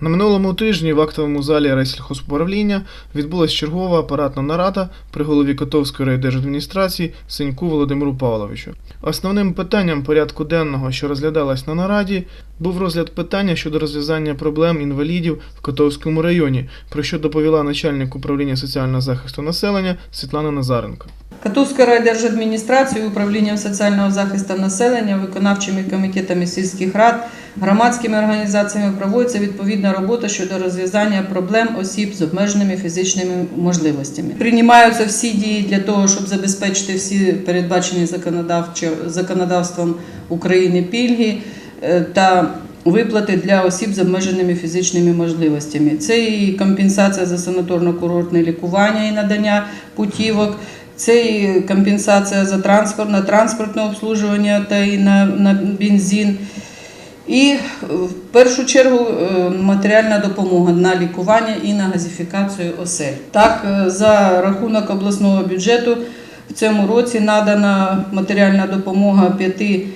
На минулому тижні в актовому залі райсільхозуправління відбулася чергова апаратна нарада при голові Котовської райдержадміністрації Сеньку Володимиру Павловичу. Основним питанням порядку денного, що розглядалось на нараді, був розгляд питання щодо розв'язання проблем інвалідів в Котовському районі, про що доповіла начальник управління соціального захисту населення Світлана Назаренко. Катовською райдержадміністрацією, управлінням соціального захисту населення, виконавчими комітетами сільських рад, громадськими організаціями проводиться відповідна робота щодо розв'язання проблем осіб з обмеженими фізичними можливостями. Приймаються всі дії для того, щоб забезпечити всі передбачені законодавством України пільги е, та виплати для осіб з обмеженими фізичними можливостями. Це і компенсація за санаторно-курортне лікування і надання путівок. Це і компенсація за транспорт, на транспортне обслуговування та і на, на бензин. І е, в першу чергу е, матеріальна допомога на лікування і на газифікацію осель. Так, е, за рахунок обласного бюджету в цьому році надана матеріальна допомога п'яти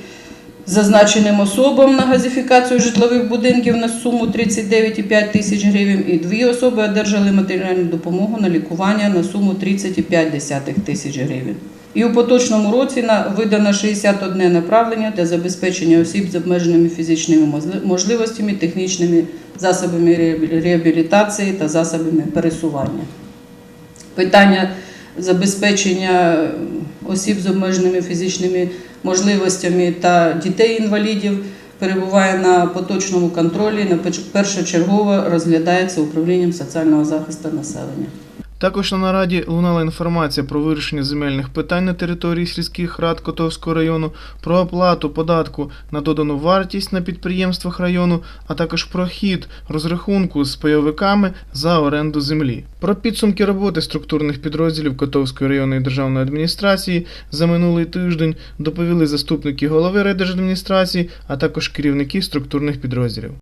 зазначеним особам на газифікацію житлових будинків на суму 39,5 тисяч гривень, і дві особи одержали матеріальну допомогу на лікування на суму 30,5 тисяч гривень. І у поточному році видано 61 направлення для забезпечення осіб з обмеженими фізичними можливостями, технічними засобами реабілітації та засобами пересування. Питання забезпечення осіб з обмеженими фізичними можливостями та дітей-інвалідів перебуває на поточному контролі, на першочергово розглядається управлінням соціального захисту населення. Також на нараді лунала інформація про вирішення земельних питань на території сільських рад Котовського району, про оплату податку на додану вартість на підприємствах району, а також про хід розрахунку з пайовиками за оренду землі. Про підсумки роботи структурних підрозділів Котовської районної державної адміністрації за минулий тиждень доповіли заступники голови райдержадміністрації, а також керівники структурних підрозділів.